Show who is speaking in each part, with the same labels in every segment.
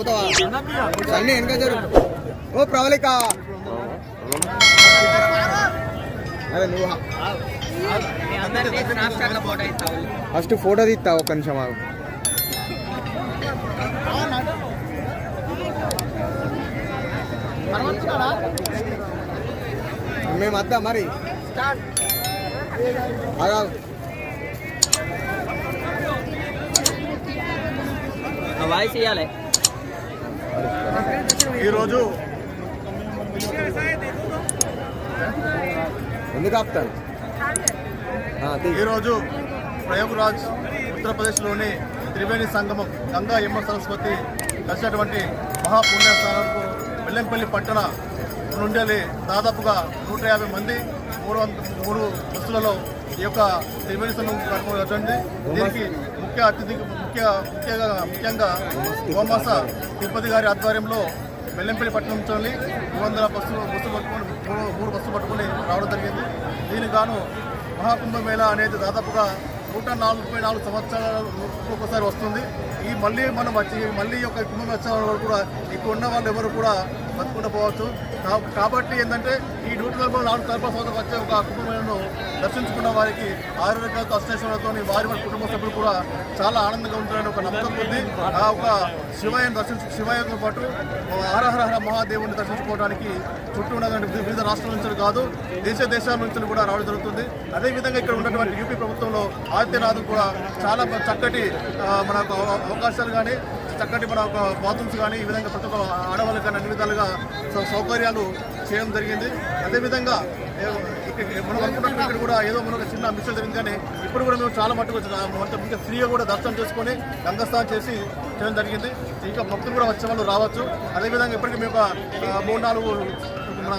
Speaker 1: పోతావా అన్నీ వెనక జరుగు. ఓ ప్రవళిక. అరే నువ్వు ఫస్ట్ ఫోటో తీస్తా ఒక్క నిమిషం ఆగు. మేము వద్దా మరి. ఆగా
Speaker 2: వాయిస్ ఇవ్వాలి
Speaker 3: ఈరోజు
Speaker 1: ఎందుకు ఆపుతాను.
Speaker 3: ఈరోజు ప్రయాగ్రాజ్ ఉత్తరప్రదేశ్లోని త్రివేణి సంగమం గంగా యమ్మ సరస్వతి కలిసినటువంటి మహాపుణ్యస్థానంకు వెల్లంపల్లి పట్టణ నుండి దాదాపుగా నూట యాభై మంది మూడు మూడు బస్సులలో ఈ యొక్క త్రివేణి సంగమం కార్యక్రమం వచ్చింది దీనికి ముఖ్య అతిథి ముఖ్య ముఖ్యంగా ముఖ్యంగా గోమాస తిరుపతి గారి ఆధ్వర్యంలో వెల్లంపల్లి పట్టణం నుంచి మూడు వందల బస్సులు బస్సులు పట్టుకొని మూడు మూడు బస్సులు పట్టుకొని రావడం జరిగింది. దీనికి గాను మహాకుంభమేళ అనేది దాదాపుగా నూట నలభై నాలుగు సంవత్సరాలు ఒకసారి వస్తుంది. ఈ మళ్ళీ మనం వచ్చి మళ్ళీ యొక్క యొక్క కుంభమేళ వరకు కూడా ఇక్కడ ఉన్న వాళ్ళు ఎవరు కూడా బతుకుండా పోవచ్చు. కాబట్టి ఏంటంటే ఈ నూట నలభై నాలుగు నలభై సంవత్సరం వచ్చే ఒక కుటుంబాలను దర్శించుకున్న వారికి ఆరోగ్యాలతో అష్టేశ్వరులతో వారి వారి కుటుంబ సభ్యులు కూడా చాలా ఆనందంగా ఉంటారని ఒక నమ్మకం ఉంది. ఆ ఒక శివయ్యను దర్శించు శివయ్యతో పాటు హరహరహర మహాదేవుని దర్శించుకోవడానికి చుట్టూ ఉన్నటువంటి వివిధ- వివిధ రాష్ట్రాల నుంచి కాదు దేశ దేశాల నుంచి కూడా రావడం జరుగుతుంది. అదేవిధంగా ఇక్కడ ఉన్నటువంటి యూపీ ప్రభుత్వంలో ఆదిత్యనాథ్ కూడా చాలా చక్కటి మనకు అవకాశాలు కానీ చక్కటి మన ఒక బాత్రూమ్స్ కానీ ఈ విధంగా ప్రతి ఒక్క ఆడవాళ్ళకి కానీ అన్ని విధాలుగా సౌకర్యాలు చేయడం జరిగింది. అదేవిధంగా మనం అనుకున్నట్టు ఇక్కడ కూడా ఏదో మనకు చిన్న మిస్టేక్ జరిగింది కానీ ఇప్పుడు కూడా మేము చాలా మట్టుకు ఇంకా ఫ్రీగా కూడా దర్శనం చేసుకొని గంగస్నానం చేసి చేయడం జరిగింది. ఇంకా భక్తులు కూడా వచ్చే వాళ్ళు రావచ్చు. అదేవిధంగా ఇప్పటికీ మేము ఒక మూడు నాలుగు మన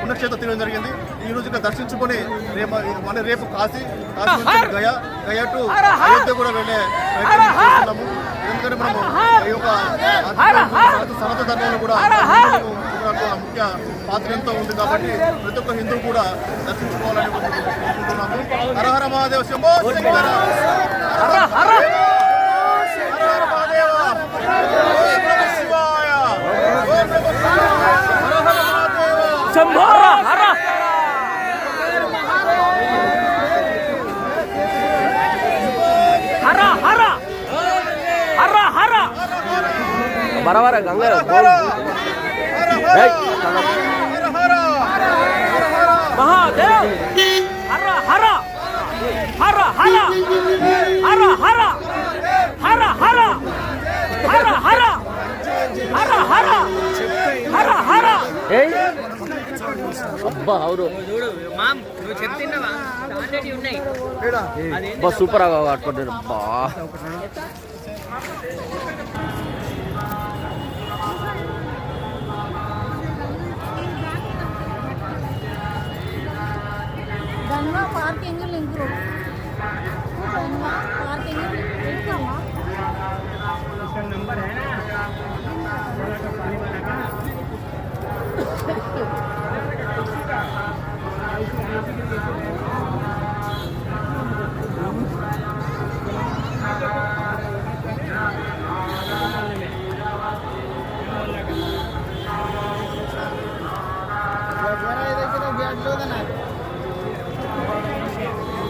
Speaker 3: పుణ్యక్షేత్రం తిరగడం జరిగింది. ఈ రోజు ఇక్కడ దర్శించుకొని రేపు మన రేపు కాశీ కాశీ గయా గయా టు అయోధ్య కూడా వెళ్ళే ప్రయత్నం చేస్తున్నాము. ఎందుకంటే మనం ఈ యొక్క సనాతన ధర్మంలో కూడా ముఖ్య పాత్ర ఎంతో ఉంది కాబట్టి ప్రతి ఒక్క హిందూ కూడా దర్శించుకోవాలని కోరుకుంటున్నాము. హరహర మహాదేవ శంభో శివాయ
Speaker 2: శంభో బరబర గంగ మహాదేవ్ హర హర హర హర హర హర హర హర హర హర హర హర హర హర అబ్బా అవును సూపర్గా కట్టుకుంటారు బా